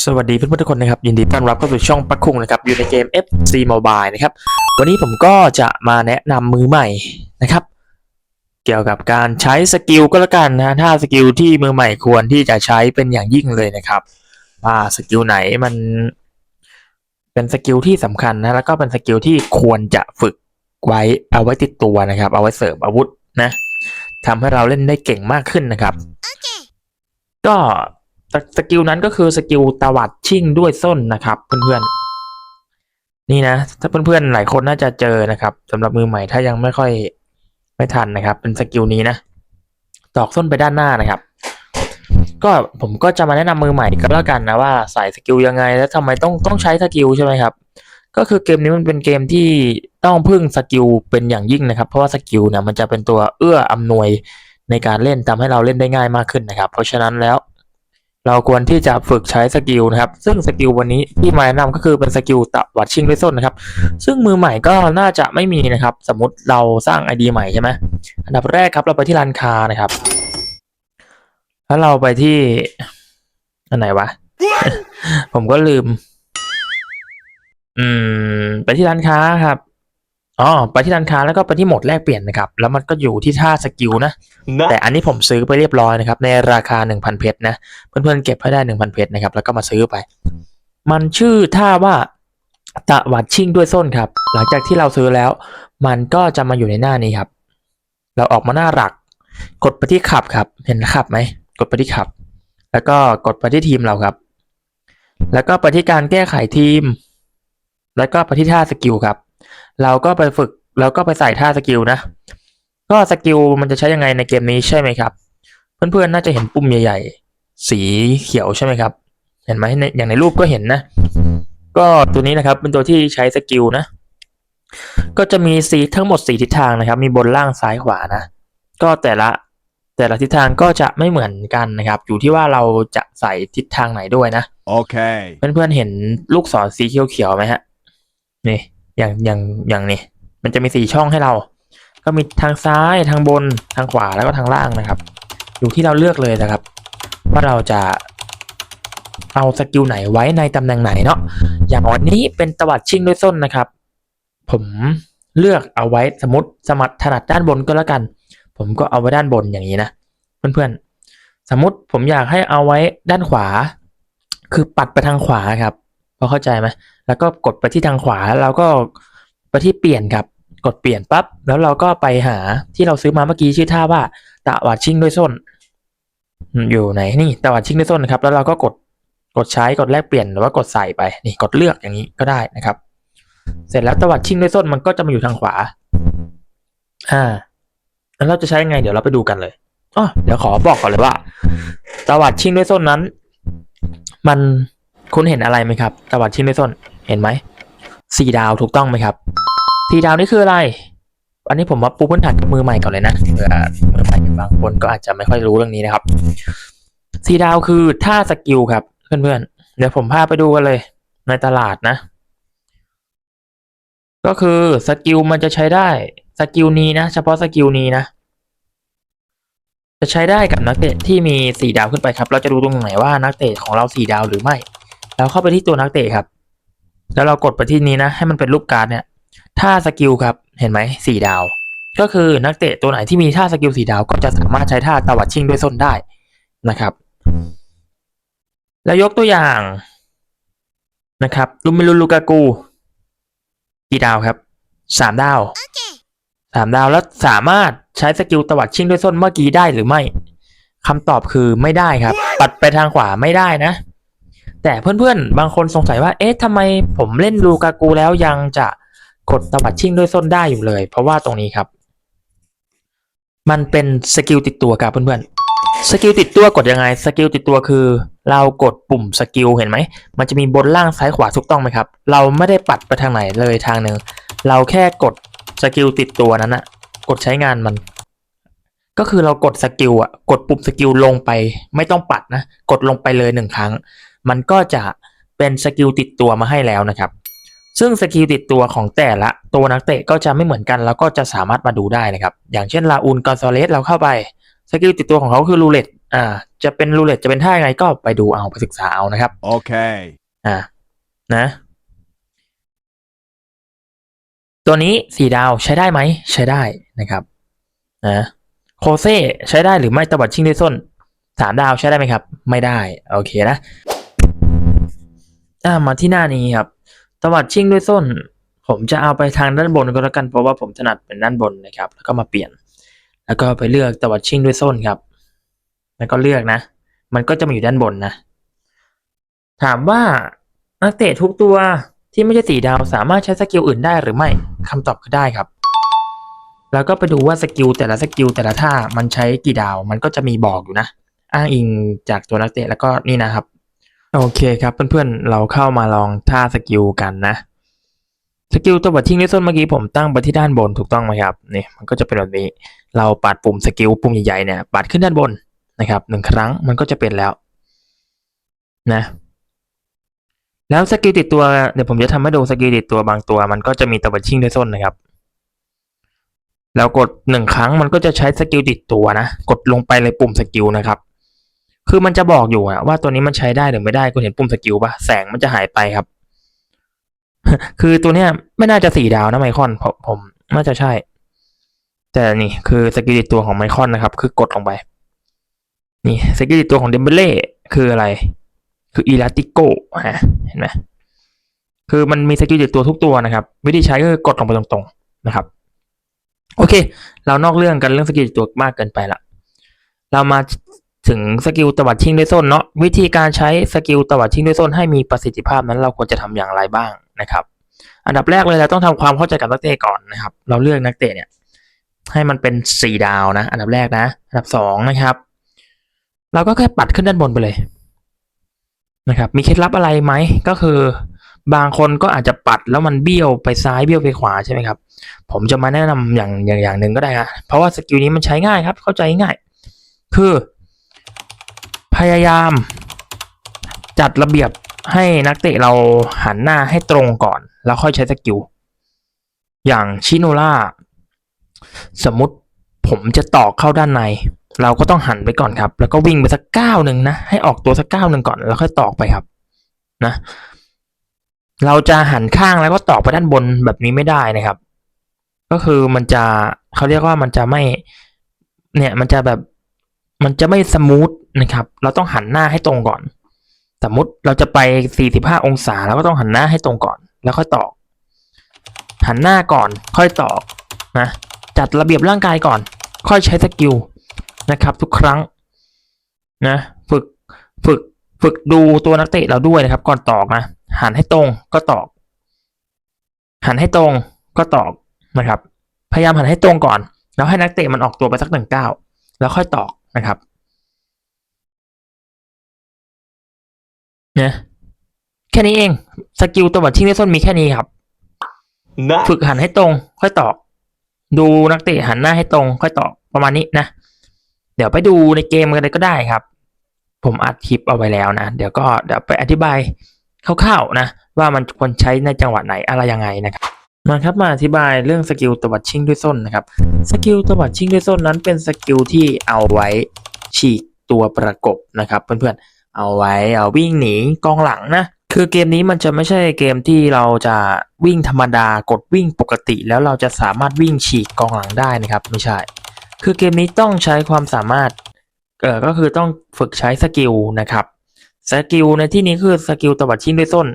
สวัสดีเพื่อนๆทุกคนนะครับ ยินดีต้อนรับเข้าสู่ช่องปักคุงนะครับ อยู่ในเกม FC Mobile นะครับ วันนี้ผมก็จะมาแนะนำมือใหม่นะครับ เกี่ยวกับการใช้สกิลก็แล้วกันนะถ้าสกิลที่มือใหม่ควรที่จะใช้เป็นอย่างยิ่งเลยนะครับว่าสกิลไหนมันเป็นสกิลที่สำคัญนะแล้วก็เป็นสกิลที่ควรจะฝึกไว้เอาไว้ติดตัวนะครับ เอาไว้เสริมอาวุธนะทำให้เราเล่นได้เก่งมากขึ้นนะครับ ก็ สกิลนั้นก็คือสกิลตวัดชิ่งด้วยส้นนะครับ เพื่อนๆ นี่นะ ถ้าเพื่อนๆหลายคนน่าจะเจอนะครับสำหรับมือใหม่ถ้ายังไม่ค่อยไม่ทันนะครับ เป็นสกิลนี้นะตอกส้นไปด้านหน้านะครับ ก็ผมก็จะมาแนะนำมือใหม่ก็แล้วกันนะว่าใส่สกิลยังไง แล้วทำไมต้องต้องใช้สกิลใช่ไหมครับ ก็คือเกมนี้มันเป็นเกมที่ต้องพึ่งสกิลเป็นอย่างยิ่งนะครับ เพราะว่าสกิลเนี่ยมันจะเป็นตัวเอื้ออำนวยในการเล่นทำให้เราเล่นได้ง่ายมากขึ้นนะครับ เพราะฉะนั้นแล้ว เราควรที่จะฝึกใช้สกิลนะครับ ซึ่งสกิลวันนี้ที่มาแนะนำก็คือเป็นสกิลตะวัดชิงด้วยส้นนะครับ ซึ่งมือใหม่ก็น่าจะไม่มีนะครับ สมมติเราสร้างไอดีใหม่ใช่ไหมอันดับแรกครับเราไปที่ร้านค้านะครับ แล้วเราไปที่อันไหนวะ ผมก็ลืม อืม ไปที่ร้านค้าครับ อ๋อไปที่ร้านค้าแล้วก็ไปที่โหมดแลกเปลี่ยนนะครับ แล้วมันก็อยู่ที่ท่าสกิลนะ นะแต่อันนี้ผมซื้อไปเรียบร้อยนะครับ ในราคา 1,000 เพชรนะ เพื่อนๆเก็บให้ได้ 1,000 เพชรนะครับ แล้วก็มาซื้อไป มันชื่อท่าว่าตะวัดชิ่งด้วยส้นครับ หลังจากที่เราซื้อแล้ว มันก็จะมาอยู่ในหน้านี้ครับ เราออกมาหน้าหลัก กดไปที่ขับครับ เห็นขับไหม กดไปที่ขับ แล้วก็กดไปที่ทีมเราครับ แล้วก็ไปที่การแก้ไขทีม แล้วก็ไปที่ท่าสกิลครับ เราก็ไปฝึกแล้วก็ไปใส่ท่าสกิลนะ ก็สกิลมันจะใช้ยังไงในเกมนี้ใช่ไหมครับ เพื่อนๆน่าจะเห็นปุ่มใหญ่ ๆ สีเขียวใช่ไหมครับ เห็นไหมในอย่างในรูปก็เห็นนะ ก็ตัวนี้นะครับเป็นตัวที่ใช้สกิลนะ ก็จะมีสีทั้งหมดสีทิศทางนะครับ มีบนล่างซ้ายขวานะ ก็แต่ละแต่ละทิศทางก็จะไม่เหมือนกันนะครับ อยู่ที่ว่าเราจะใส่ทิศทางไหนด้วยนะ Okay. เพื่อนๆเห็นลูกศรสีเขียวๆไหมฮะ นี่ อย่างอย่างอย่างนี่มันจะมีสี่ช่องให้เรา ก็มีทางซ้ายทางบนทางขวาแล้วก็ทางล่างนะครับ อยู่ที่เราเลือกเลยนะครับ ว่าเราจะเอาสกิลไหนไว้ในตำแหน่งไหนเนาะอย่างวันนี้เป็นตวัดชิ่งด้วยส้นนะครับ ผมเลือกเอาไว้สมมติสมัครถนัดด้านบนก็แล้วกัน ผมก็เอาไว้ด้านบนอย่างนี้นะเพื่อนๆสมมติผมอยากให้เอาไว้ด้านขวา คือปัดไปทางขวาครับพอเข้าใจไหม แล้วก็กดไปที่ทางขวาเราก็ไปที่เปลี่ยนครับ กดเปลี่ยนปั๊บแล้วเราก็ไปหาที่เราซื้อมาเมื่อกี้ชื่อท่าว่าตะวัดชิ่งด้วยส้นอืมอยู่ไหนนี่ตะวัดชิ่งด้วยส้นนะครับ แล้วเราก็กดกดใช้กดแลกเปลี่ยนหรือว่ากดใส่ไปนี่กดเลือกอย่างนี้ก็ได้นะครับ เสร็จแล้วตะวัดชิ่งด้วยส้นมันก็จะมาอยู่ทางขวาอ่าแล้วเราจะใช้ยังไง เดี๋ยวเราไปดูกันเลยอ๋อเดี๋ยวขอบอกก่อนเลยว่าตะวัดชิ่งด้วยส้นนั้น มันคุณเห็นอะไรไหมครับตะวัดชิ่งด้วยส้น เห็นไหมสี่ดาวถูกต้องไหมครับสี่ดาวนี่คืออะไร อันนี้ผมมาปูพื้นฐานกับมือใหม่ก่อนเลยนะเผื่อมือใหม่บางคนก็อาจจะไม่ค่อยรู้เรื่องนี้นะครับสี่ดาวคือท่าสกิลครับเพื่อนๆ เดี๋ยวผมพาไปดูกันเลยในตลาดนะ ก็คือสกิลมันจะใช้ได้สกิลนี้นะ เฉพาะสกิลนี้นะ จะใช้ได้กับนักเตะที่มีสี่ดาวขึ้นไปครับ เราจะดูตรงไหนว่านักเตะของเราสี่ดาวหรือไม่ เราเข้าไปที่ตัวนักเตะครับ แล้วเรากดไปที่นี้นะ ให้มันเป็นรูปการ์ดเนี่ยถ้าสกิลครับเห็นไหมสี่ดาว ก็คือนักเตะตัวไหนที่มีท่าสกิลสี่ดาว ก็จะสามารถใช้ท่าตวัดชิงด้วยส้นได้นะครับ แล้วยกตัวอย่างนะครับลูมิลูลูกากูกี่ดาวครับสามดาวสามดาวแล้วสามารถใช้สกิลตวัดชิงด้วยส้นเมื่อกี้ได้หรือไม่คำตอบคือไม่ได้ครับ ปัดไปทางขวาไม่ได้นะ แต่เพื่อนๆ บางคนสงสัยว่า เอ๊ะทำไมผมเล่นลูกากูแล้วยังจะกดตวัดชิ่งด้วยส้นได้อยู่เลย เพราะว่าตรงนี้ครับ มันเป็นสกิลติดตัวครับเพื่อนๆ สกิลติดตัวกดยังไง สกิลติดตัวคือ เรากดปุ่มสกิลเห็นไหม มันจะมีบนล่างซ้ายขวาถูกต้องไหมครับ เราไม่ได้ปัดไปทางไหนเลยทางหนึ่ง เราแค่กดสกิลติดตัวนั้นอะกดใช้งานมันก็คือเรากดสกิลอะกดปุ่มสกิลลงไป ไม่ต้องปัดนะ กดลงไปเลยหนึ่งครั้ง มันก็จะเป็นสกิลติดตัวมาให้แล้วนะครับ ซึ่งสกิลติดตัวของแต่ละตัวนักเตะก็จะไม่เหมือนกัน แล้วก็จะสามารถมาดูได้นะครับ อย่างเช่นลาอูนกอนซาเลสเราเข้าไปสกิลติดตัวของเขาคือรูเลตอ่า จะเป็นรูเล็ตจะเป็นท่ายังไงก็ไปดูเอาไปศึกษาเอานะครับ Okay. อ่า นะ ตัวนี้สี่ดาวใช้ได้ไหม ใช้ได้นะครับนะโคเซ่ใช้ได้หรือไม่ตวัดชิงด้วยส้นสามดาวใช้ได้ไหมครับ ไม่ได้ โอเคนะ อ่ามาที่หน้านี้ครับตวัดชิ่งด้วยส้น ผมจะเอาไปทางด้านบนก็แล้วกันเพราะว่าผมถนัดเป็นด้านบนนะครับ แล้วก็มาเปลี่ยน แล้วก็ไปเลือกตวัดชิ่งด้วยส้นครับ แล้วก็เลือกนะ มันก็จะมาอยู่ด้านบนนะ ถามว่านักเตะทุกตัวที่ไม่ใช่สีดาวสามารถใช้สกิลอื่นได้หรือไม่คำตอบคือได้ครับ แล้วก็ไปดูว่าสกิลแต่ละสกิลแต่ละท่ามันใช้กี่ดาว มันก็จะมีบอกอยู่นะ อ้างอิงจากตัวนักเตะแล้วก็นี่นะครับ โอเคครับเพื่อนๆ เราเข้ามาลองท่าสกิลกันนะ สกิลตัวบัดทิ้งในส้นเมื่อกี้ผมตั้งไปที่ด้านบนถูกต้องไหมครับนี่มันก็จะเป็นแบบนี้ เราปัดปุ่มสกิลปุ่มใหญ่ๆเนี่ยปัดขึ้นด้านบนนะครับหนึ่งครั้งมันก็จะเป็นแล้วนะแล้วสกิลติดตัวเดี๋ยวผมจะทำให้ดูสกิลติดตัวบางตัว มันก็จะมีตัวบัดชิ่งด้วยส้นนะครับแล้วกดหนึ่งครั้งมันก็จะใช้สกิลติดตัวนะ กดลงไปเลยปุ่มสกิลนะครับ คือมันจะบอกอยู่อะว่าตัวนี้มันใช้ได้หรือไม่ได้คุณเห็นปุ่มสกิลปะแสงมันจะหายไปครับ คือตัวเนี้ยไม่น่าจะสี่ดาวนะไมคอนผมผมน่าจะใช่ แต่นี่คือสกิลตัวของไมคอนนะครับ คือกดลงไป นี่สกิลตัวของเดมเบเล่คืออะไร คืออีลาติโกฮะเห็นไหมคือมันมีสกิลติดตัวทุกตัวนะครับ วิธีใช้ก็คือกดลงไปตรงๆนะครับ โอเค เรานอกเรื่องกันเรื่องสกิลตัวมากเกินไปละเรามา ถึงสกิลตวัดชิงด้วยส้นเนาะวิธีการใช้สกิลตวัดชิงด้วยส้นให้มีประสิทธิภาพนั้นเราควรจะทำอย่างไรบ้างนะครับ อันดับแรกเลยเราต้องทำความเข้าใจกับนักเตะก่อนนะครับ เราเลือกนักเตะเนี่ยให้มันเป็นสี่ดาวนะ อันดับแรกนะ อันดับสองนะครับ เราก็แค่ปัดขึ้นด้านบนไปเลยนะครับ มีเคล็ดลับอะไรไหมก็คือบางคนก็อาจจะปัดแล้วมันเบี้ยวไปซ้ายเบี้ยวไปขวาใช่ไหมครับ ผมจะมาแนะนำอย่างอย่างอย่างหนึ่งก็ได้ฮะเพราะว่าสกิลนี้มันใช้ง่ายครับ เข้าใจง่าย คือ ยายาม จัดระเบียบให้นักเตะเราหันหน้าให้ตรงก่อน แล้วค่อยใช้สกิล อย่างชิโนล่า สมมติผมจะตอกเข้าด้านใน เราก็ต้องหันไปก่อนครับ แล้วก็วิ่งไปสักก้าวหนึ่งนะ ให้ออกตัวสักก้าวหนึ่งก่อน แล้วค่อยตอกไปครับ นะ เราจะหันข้างแล้วก็ตอกไปด้านบนแบบนี้ไม่ได้นะครับ ก็คือมันจะเขาเรียกว่ามันจะไม่ เนี่ยมันจะแบบ มันจะไม่สมูทนะครับ เราต้องหันหน้าให้ตรงก่อน สมมติเราจะไป 45 องศาเราก็ต้องหันหน้าให้ตรงก่อน แล้วค่อยตอก หันหน้าก่อนค่อยตอกนะจัดระเบียบร่างกายก่อน ค่อยใช้สกิลนะครับทุกครั้งนะฝึกฝึกฝึกดูตัวนักเตะเราด้วยนะครับ ก่อนตอกนะหันให้ตรงก็ตอก หันให้ตรงก็ตอกนะครับ พยายามหันให้ตรงก่อน แล้วให้นักเตะมันออกตัวไปสักหนึ่งก้าวแล้วค่อยตอก นะครับเนี่ยแค่นี้เอง สกิลตัวบัดชิงในส้นมีแค่นี้ครับฝึกหันให้ตรง ค่อยตอกดูนักเตะหันหน้าให้ตรง ค่อยตอกประมาณนี้นะ เดี๋ยวไปดูในเกมกันเลยก็ได้ครับ ผมอัดคลิปเอาไว้แล้วนะ เดี๋ยวก็เดี๋ยวไปอธิบายคร่าวๆนะ ว่ามันควรใช้ในจังหวะไหนอะไรยังไงนะครับ มาครับมาอธิบายเรื่องสกิลตวัดชิงด้วยส้นนะครับสกิลตวัดชิงด้วยส้นนั้นเป็นสกิลที่เอาไว้ฉีกตัวประกบนะครับเพื่อนๆเอาไว้เอาวิ่งหนีกองหลังนะคือเกมนี้มันจะไม่ใช่เกมที่เราจะวิ่งธรรมดากดวิ่งปกติ แล้วเราจะสามารถวิ่งฉีกกองหลังได้นะครับไม่ใช่ คือเกมนี้ต้องใช้ความสามารถเออก็คือต้องฝึกใช้สกิลนะครับสกิลในที่นี้คือสกิลตวัดชิงด้วยส้น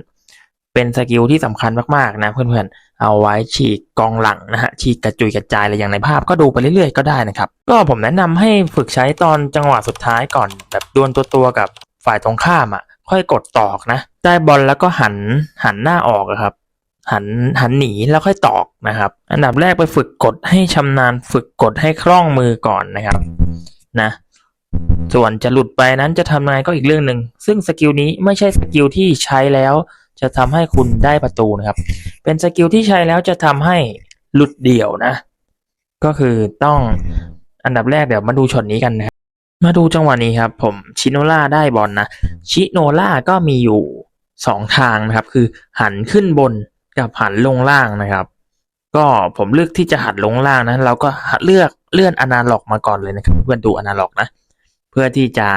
เป็นสกิลที่สำคัญมากๆนะเพื่อนๆ เอาไว้ฉีกกองหลังนะฮะฉีกกระจุยกระจายอะไรอย่างในภาพก็ดูไปเรื่อยๆก็ได้นะครับ ก็ผมแนะนำให้ฝึกใช้ตอนจังหวะสุดท้ายก่อนแบบดวลตัวๆกับฝ่ายตรงข้ามอะ ค่อยกดตอกนะได้บอลแล้วก็หันหันหน้าออกอะครับ หันหันหนีแล้วค่อยตอกนะครับ อันดับแรกไปฝึกกดให้ชำนาญ ฝึกกดให้คล่องมือก่อนนะครับนะส่วนจะหลุดไปนั้นจะทำยังไงก็อีกเรื่องหนึ่ง ซึ่งสกิลนี้ไม่ใช่สกิลที่ใช้แล้ว จะทำให้คุณได้ประตูนะครับ เป็นสกิลที่ใช้แล้วจะทำให้หลุดเดี่ยวนะ ก็คือต้องอันดับแรกเดี๋ยวมาดูช็อตนี้กันนะครับมาดูจังหวะนี้ครับ ผมชิโนล่าได้บอลนะชิโนล่าก็มีอยู่สองทางนะครับ คือหันขึ้นบนกับหันลงล่างนะครับ ก็ผมเลือกที่จะหันลงล่างนะ เราก็เลือกเลื่อนอนาล็อกมาก่อนเลยนะครับเพื่อนดูอนาล็อกนะ เพื่อที่จะ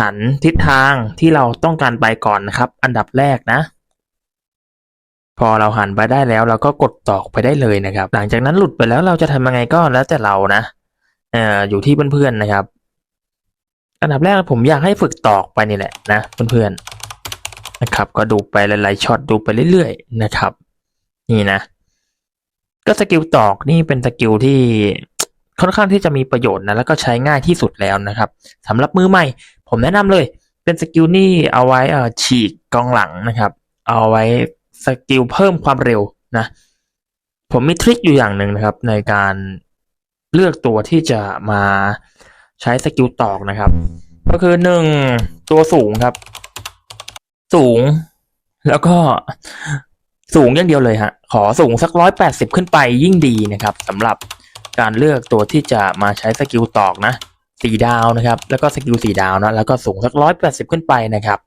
หันทิศทางที่เราต้องการไปก่อนนะครับ อันดับแรกนะ พอเราหันไปได้แล้วเราก็กดตอกไปได้เลยนะครับ หลังจากนั้นหลุดไปแล้วเราจะทำยังไงก็แล้วแต่เรานะเอ่ออยู่ที่เพื่อนๆนะครับ อันดับแรกผมอยากให้ฝึกตอกไปนี่แหละนะเพื่อนๆนะครับ ก็ดูไปหลายๆช็อตดูไปเรื่อยๆนะครับ นี่นะ ก็สกิลตอกนี่เป็นสกิลที่ ค่อนข้างที่จะมีประโยชน์นะแล้วก็ใช้ง่ายที่สุดแล้วนะครับสำหรับมือใหม่ ผมแนะนำเลยเป็นสกิลนี่เอาไว้อ่อฉีกกองหลังนะครับ เอาไว้สกิลเพิ่มความเร็วนะผมมีทริคอยู่อย่างหนึ่งนะครับ ในการเลือกตัวที่จะมาใช้สกิลตอกนะครับ ก็คือหนึ่งตัวสูงครับ สูง แล้วก็สูงอย่างเดียวเลยฮะขอสูงสักร้อยแปดสิบขึ้นไปยิ่งดีนะครับสำหรับ การเลือกตัวที่จะมาใช้สกิลตอกนะสี่ดาวนะครับ แล้วก็สกิลสี่ดาวนะแล้วก็สูงสักร้อยแปดสิบขึ้นไปนะครับ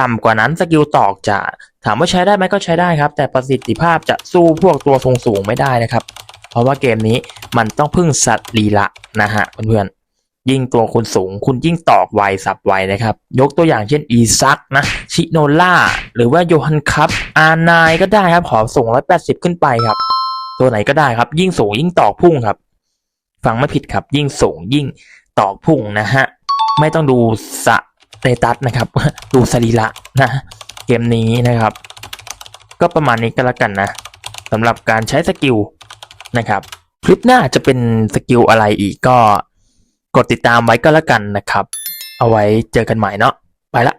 ต่ำกว่านั้นสกิลตอกจะถามว่าใช้ได้ไหมก็ใช้ได้ครับ แต่ประสิทธิภาพจะสู้พวกตัวสูงสูงไม่ได้นะครับ เพราะว่าเกมนี้มันต้องพึ่งสัตว์ลีละนะฮะเพื่อนๆยิ่งตัวคุณสูงคุณยิ่งตอกไวสับไวนะครับ ยกตัวอย่างเช่นอีซักนะชิโนล่าหรือว่าโยฮันคัพอานายก็ได้ครับขอสูงร้อยแปดสิบขึ้นไปครับ ตัวไหนก็ได้ครับ ยิ่งสูงยิ่งตอกพุ่งครับ ฟังไม่ผิดครับ ยิ่งสูงยิ่งตอกพุ่งนะฮะ ไม่ต้องดูสเตตัสนะครับ ดูสรีระนะ เกมนี้นะครับ ก็ประมาณนี้ก็แล้วกันนะสำหรับการใช้สกิลนะครับคลิปหน้าจะเป็นสกิลอะไรอีกก็ กดติดตามไว้ก็แล้วกันนะครับ เอาไว้เจอกันใหม่เนาะไปละ